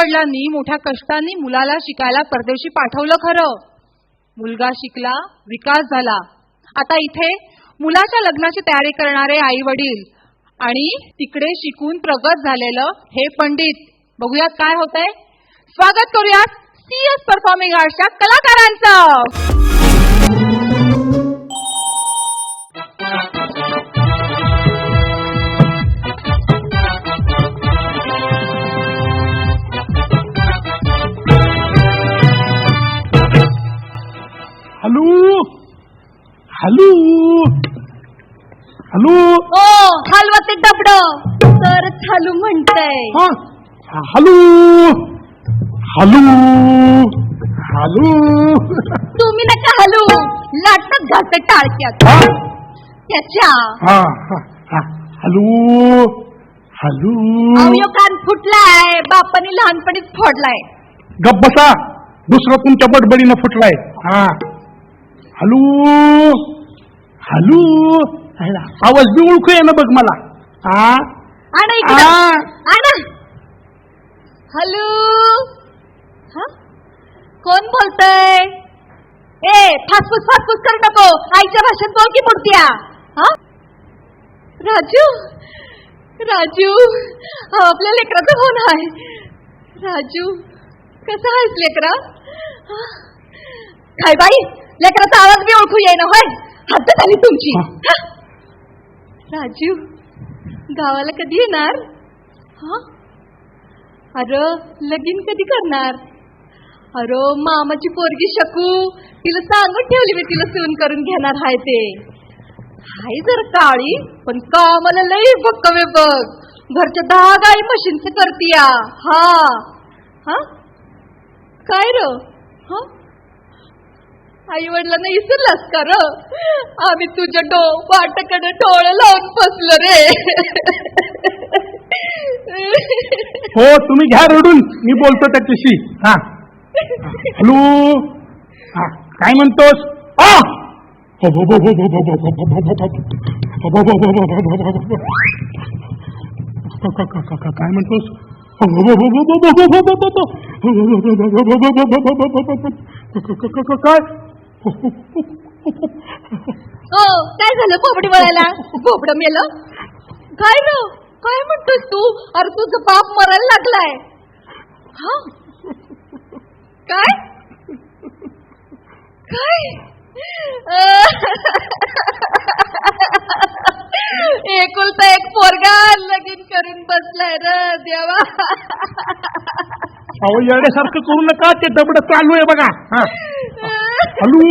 वडिलांनी मोठ्या कष्टांनी मुलाला शिकायला परदेशी पाठवलं खरं. मुलगा शिकला विकास झाला. आता इथे मुलाच्या लग्नाची तयारी करणारे आई वडील आणि तिकडे शिकून प्रगत झालेलं हे पंडित. बघूयात काय होतंय. स्वागत करूयात सीएस परफॉर्मिंग आर्ट्सच्या कलाकारांचं. हॅलो? हॅलो? ओ हलवा ते डबड तर चालू म्हणतय. हा? हॅलो? हॅलो? हॅलो? तुम्ही नका हलू. लाटत घालते टाळक्यात. त्याच्या. हा हा, हा. हॅलो? हॅलो? अवयो कान फुटलाय. बापाने लहानपणीच फोडलाय. गप बसा. दुसरं तुमच्या बडबडीनं फुटलाय. हा. हॅलो हॅलो आवाज बी ओळखू ना बघ मला हा हॅलो हा कोण बोलतय ए फासफूस फासफूस करू नको आईच्या भाषेत बोल की हा राजू राजू हा आपल्या लेकराचं कोण आहे राजू कसं आहेस लेकरा हा? काय बाई लेकराचा आवाज बी ओळखू येईना होय? हद्द झाली तुमची? राजू गावाला कधी येणार? हा? अरे लगीन कधी करणार? अरे मामाची पोरगी शकू. तिला सांगून ठेवली मी तिला सून करून घेणार हाय ते. हाय जर काळी पण कामाला लई भक्कमे बघ. घरच्या दहा गाई मशीनच करतीया. हा. हा? काय र? हा? आई वडिलांना इसरलास का र आम्ही तुझ्या डो वाटकडे डोळ लावून बसलो रे हो तुम्ही घ्या रडून मी बोलतो त्याच्याशी हा हॅलो हा काय म्हणतोस काय म्हणतोस काय हो, काय झालं पोपडी वळायला? पोपड मेलं? काय ना काय म्हणतोस तू? अरे तुझं बाप मरायला लागलाय. हा? काय? काय? एकुलता एक पोरगा लगीन करून बसलाय र देवा. अहो येड्यासारखं करू नका. ते दबड चालू आहे बघा. हा. हॅलो.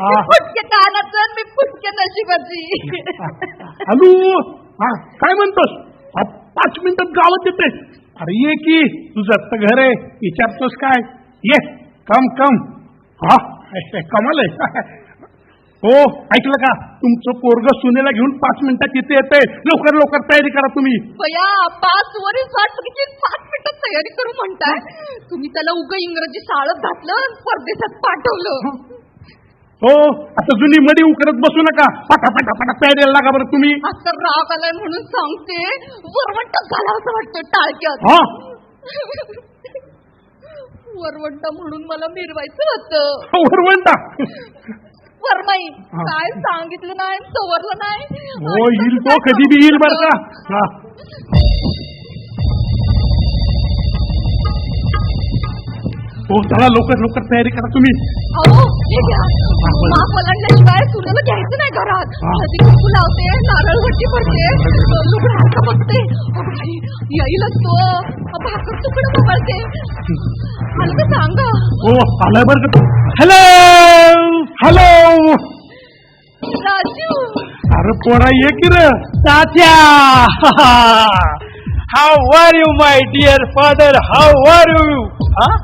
हा. फुटके कानाचं आणि मी फुटके नशिबाची. हॅलो. हा. काय म्हणतोस? पाच मिनिटात गावात येते. अरे ये की. तुझं तर घर आहे. विचारतोस काय? ये. कम कम. हा. कमाल आहे. हो ऐकलं का? तुमचं पोरग सुनेला घेऊन पाच मिनिटात इथे येते लवकर लवकर तयारी करा तुम्ही. बया पाच वरील वाट बघितली पाच मिनिटात तयारी करू म्हणताय. तुम्ही त्याला उग इंग्रजी शाळेत घातलं आणि परदेशात पाठवलं. हो आता जुनी मडी उकरत बसू नका. पटा पटा पटा तयारीला लागा बरं तुम्ही. आता राग आलाय म्हणून सांगते. वरवंट घालावं वाटतं टाळक्यात. हा? वरवंट म्हणून मला मिरवायचं होतं. वरवंटा? वरमाई हा. काय सांगितलं नाही सवरलं नाही. हो येईल तो कधी बी येईल बरं का? हा. चला लवकर लवकर तयारी करा तुम्ही. अहो हे घ्या. माप ओलांडल्याशिवाय सुनेला घ्यायचं नाही घरात. हळदी कुंकू लावते नारळ वटी पडते लुगडं हात बघते. येईलच तो भाकर तुकडं बघळते मला तर सांगा. हो आलाय बरं का हॅलो ஹலோ அரு போடா ஏக்கிற சாத்தியா How are you, my dear father? How are you? Huh?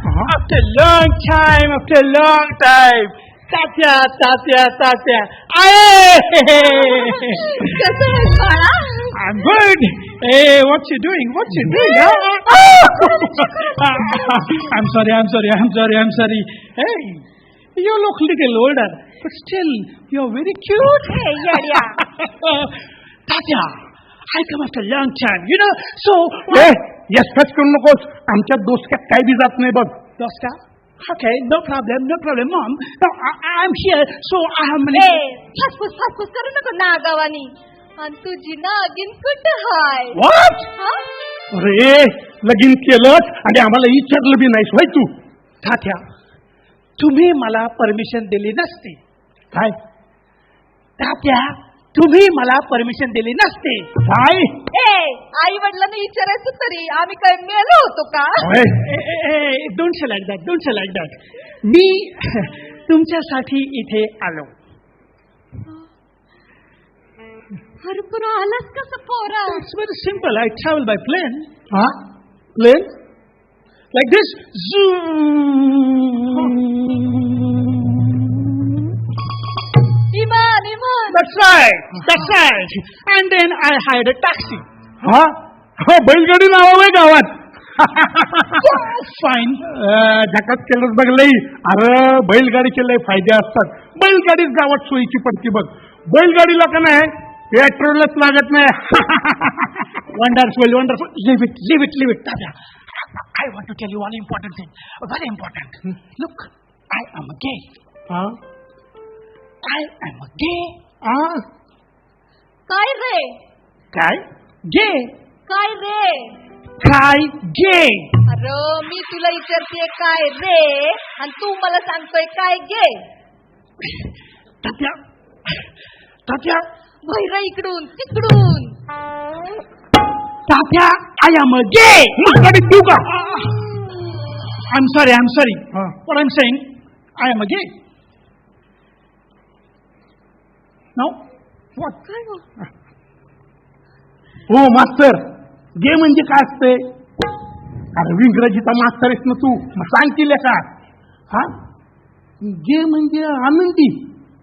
a long time, after a long time. Satya, Satya, Satya. Aye! I'm good. Hey, what you doing? What you doing? Huh? I'm sorry, I'm sorry, I'm sorry, I'm sorry. Hey! you look little older, but still, you're very cute. हे येड्या Tatya, I come after a long time, you know. So, A yes फस करू नकोस आमच्या दोस्त्यात काय बी जात नाही बघ Dosta, okay, no problem, no problem, mom. Now, I, I'm here, so I have many. ए फासफूस फासफूस करू नको नागावानी आणि तुझी नागिन कुठं हाय What? हा? अरे लगीन केलंच आणि आम्हाला विचारलं बी नाहीस होय तू तात्या तुम्ही मला परमिशन दिली नसते. काय? तात्या तुम्ही मला परमिशन दिली नसते. काय? ए आई वडिलांना विचारायचं तरी आम्ही काय मेलो होतो का? होय. Don't say like that don't say like that मी तुमच्यासाठी इथे आलो. अरे पण आलास कसं पोरा? It's very simple I travel by plane हा? Plane like this. Zoom. That's right. That's right. And then I hired a taxi. Huh? Yes. Fine. झकत केलं बघ लई अरे बैलगाडी लई फायदे असतात बैलगाडीच गावात सोयीची पडती बघ बैलगाडीला का नाही पेट्रोलच लागत नाही वंडरफुल वंडरफुल लिव्हिट लिव्हिट लिव्हिट दादा I want to tell you one important thing. Very important. Look, I am gay. हा? I am gay. हा? काय रे Kai? Gay. काय रे Kai gay. अरे मी तुला विचारते काय रे आणि तू मला सांगतोय काय गे Tatya. Tatya. भैरा इकडून तिकडून Tatya, I am a gay. मग गाडी देऊ का I'm sorry, I'm sorry. हा. What I'm saying, I am a gay. No? What? काय हो? हो मास्तर गे म्हणजे काय असते अरे इंग्रजीचा मास्तर आहेस ना तू मग सांगतील का हा गे म्हणजे आनंदी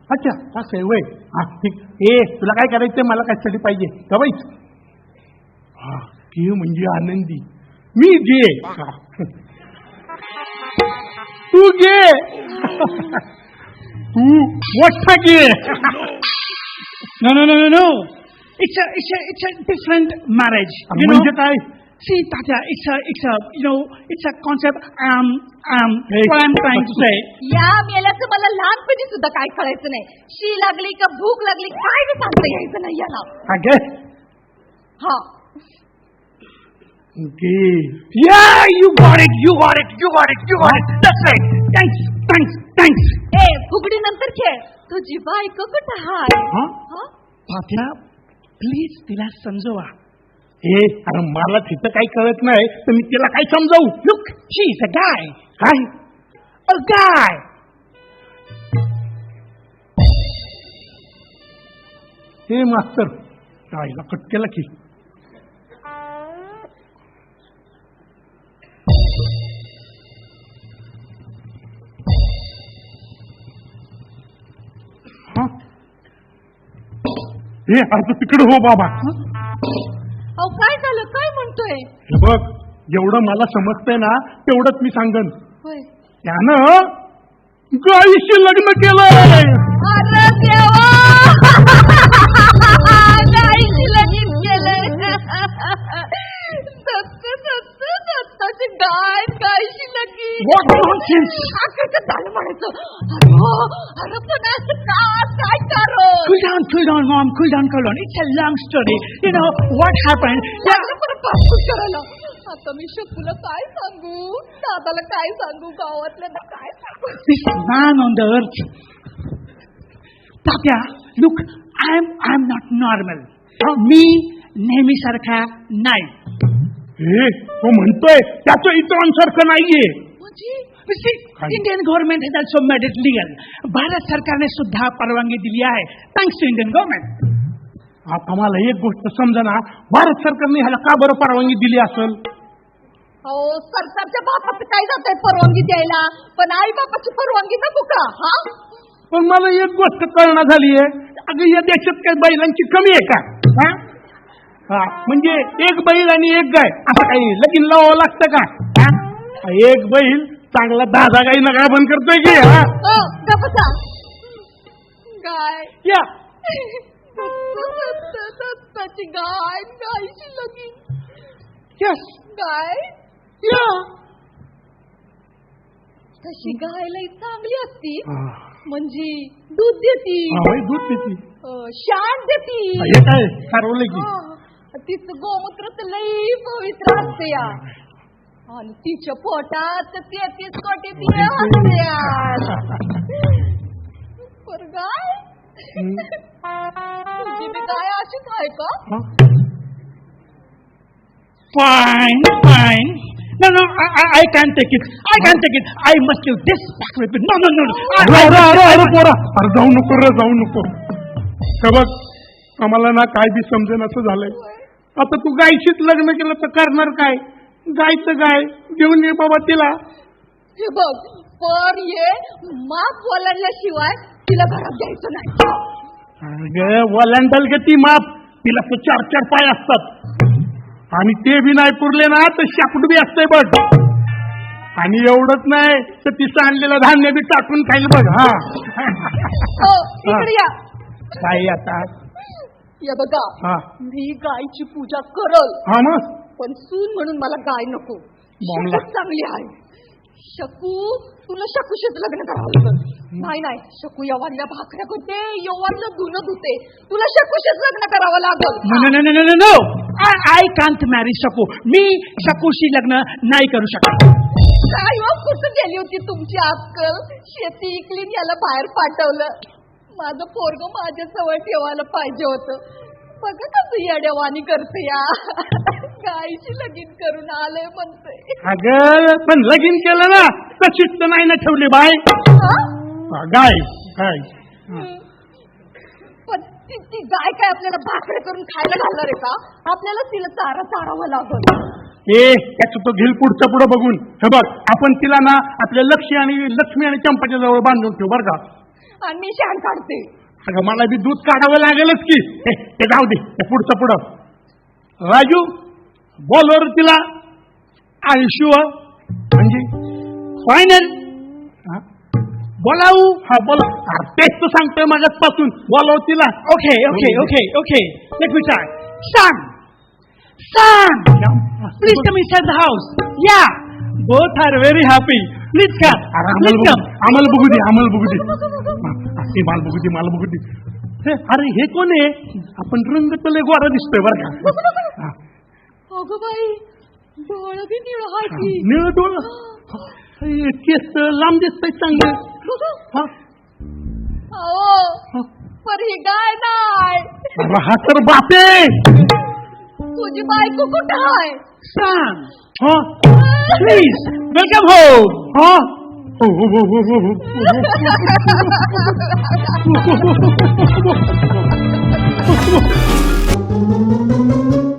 अच्छा असं आहे वय हा ठीक ए तुला काय करायचंय मला कशासाठी पाहिजे का बाई हा गे म्हणजे आनंदी मी गे हा. तू गे तू मोठा गे No, no, no, no, no. It's a, it's a, it's a different marriage. You know? म्हणजे काय See, Tatya, it's a, it's a, you know, it's a concept. Um, um, Hey. what I'm trying to say. या मेल्याचं मला लहानपणी सुद्धा काय कळायचं नाही शी लागली का भूक लागली काय बी सांगता यायचं नाही याला हा हा गे Yeah, you got it, you got it, you got it, you got it. That's right. Thanks, thanks, thanks. ए फुगडी नंतर खेळ तुझी बायको कुठं हाय हा हा? Tatya, please तिला समजवा. ए अरे मला तिथं काही कळत नाही तर मी तिला काय समजावू Look, she's a guy. काय A guy. हे मास्तर आईला कट केला की ए अरे तू तिकडे हो बाबा. अहो काय झालं? काय म्हणतोय? हे बघ जेवढं मला समजतंय ना तेवढंच मी सांगन. होय. त्यानं गाईशी लग्न केलंय. अरे देवा! लगीन गाय गायची लगीन. What nonsense! असं झालं म्हणायचं. अरे अरे Cool down, cool down, mom. Cool down, cool down. It's a long story. You know what happened? Yeah. लागलं परत पासपोर्ट करायला आता मी शकूला काय सांगू दादाला काय सांगू गावातल्या काय सांगू this man on the earth. Tatya, look, I'm I'm not normal. मी नेहमीसारखा नाही हे तो म्हणतोय त्याचं इतरांसारखं नाहीये म्हणजे Indian government has also made it legal Bharat सरकारने सुद्धा परवानगी दिली आहे थँक्स टू इंडियन गव्हर्नमेंट आता मला एक गोष्ट समजा ना भारत सरकारने ह्याला का बरं परवानगी दिली असेल? अहो सरकारच्या बापाचं काय जात आहे परवानगी द्यायला? पण आई बापाची परवानगी नको का? हा? पण मला एक गोष्ट कळणार झालीये. अगं या देशात काय बैलांची कमी आहे का? हा? हा, म्हणजे एक बैल आणि एक गाय असं काही लगीन लावावं लागतं का? हा? एक बैल चांगला दादा गाई नका बंद करतोय की हा? बसा. गाय. या. गाय गायची. गाय. तशी गाय लई चांगली असती. हा. म्हणजे दूध देती. हा, दूध पिती अं, शाण देती. हे काय ठरवलं की. हा, तिचं गोमूत्र तर लई पवित्र असते या. आणि तिच्या पोटात तेहतीस कोटी पर गाय तुझी बी गाय अशीच आहे का? Fine, fine. No, no, I, I, I can't take it. I can't take it. I must kill this bastard. No, no, no. no. I, अरे I, अरे अरे I, अरे पोरा अरे जाऊ नको रे जाऊ नको हे बघ आम्हाला ना काय बी समजेन असं झालंय आता तू गायशीच लग्न केलं तर करणार काय गायचं गाय घेऊन ये बाबा तिला. हे बघ पर ये माप ओलांडल्याशिवाय तिला घरात द्यायचं नाही. वलांडल ग ती माप. तिला तर चार चार पाय असतात. आणि ते बी नाही पुरले ना तर शाकूट बी असतंय बघ. आणि एवढंच नाही तर तिचं आणलेलं धान्य बी टाकून खाईल बघ हा. हो काय आता? या बघा हा. मी गायची पूजा करल. हा मग. पण सून म्हणून मला गाय नको. शकूच चांगली आहे. शकू तुला शकूशीच लग्न करावं नाही नाही. शकू यवानल्या भाकऱ्या करते यवानला धुणं धुते. तुला शकूशीच लग्न करावं लागल. I can't marry Shaku. मी शकूशी लग्न नाही करू शकत. काय कुठं गेली होती तुमची अक्कल शेती इकली याला बाहेर पाठवलं. माझं पोरग माझ्या जवळ ठेवायला पाहिजे होतं. बघा कसं येड्यावानी करते या. गायची लगीन करून आलंय म्हणते अगं पण लगीन केलं ना तर शिस्त नाही ना ठेवली बाय हा? गाय गाय. पण ती ती गाय काय आपल्याला भाकरे करून खायला घालणार आहे का? आपल्याला तिला चारा चारावं लागल. ए त्याचं तो घेईल पुढचं पुढं बघून. हे बघ आपण तिला ना आपल्या लक्ष्मी आणि लक्ष्मी आणि चंपाच्या जवळ बांधून ठेवू बरं का? आणि मी शाण काढते. अगं मला बी दूध काढावं लागेलच की. हे, ते जाऊ दे पुढचं पुढं. राजू बोलवर तिला आयुष्य म्हणजे Final. बोलावू हा बोला तेच तर सांगतोय माझ्याच पासून बोलाव तिला okay. Let me try. Son. Son. Please come inside the house. Yeah. Both are very happy. Please come. अरे Please आम्हाला. बघू- दे आम्हाला बघू दे हा, ते मला बघू दे मला बघू दे अरे हे कोण आहे आपण रंग तर लय गोरा दिसतोय बरं का अगं बाई डोळं बी निळ आहे की. निळं डोळं? केस लांब दिसतंय चांगले. हा, हो. पर ही गाय अरे हा तर बापे! तुझी बायको कुठं आहे. हा. Please. Welcome home. हा. हो हो हो हो हो हो.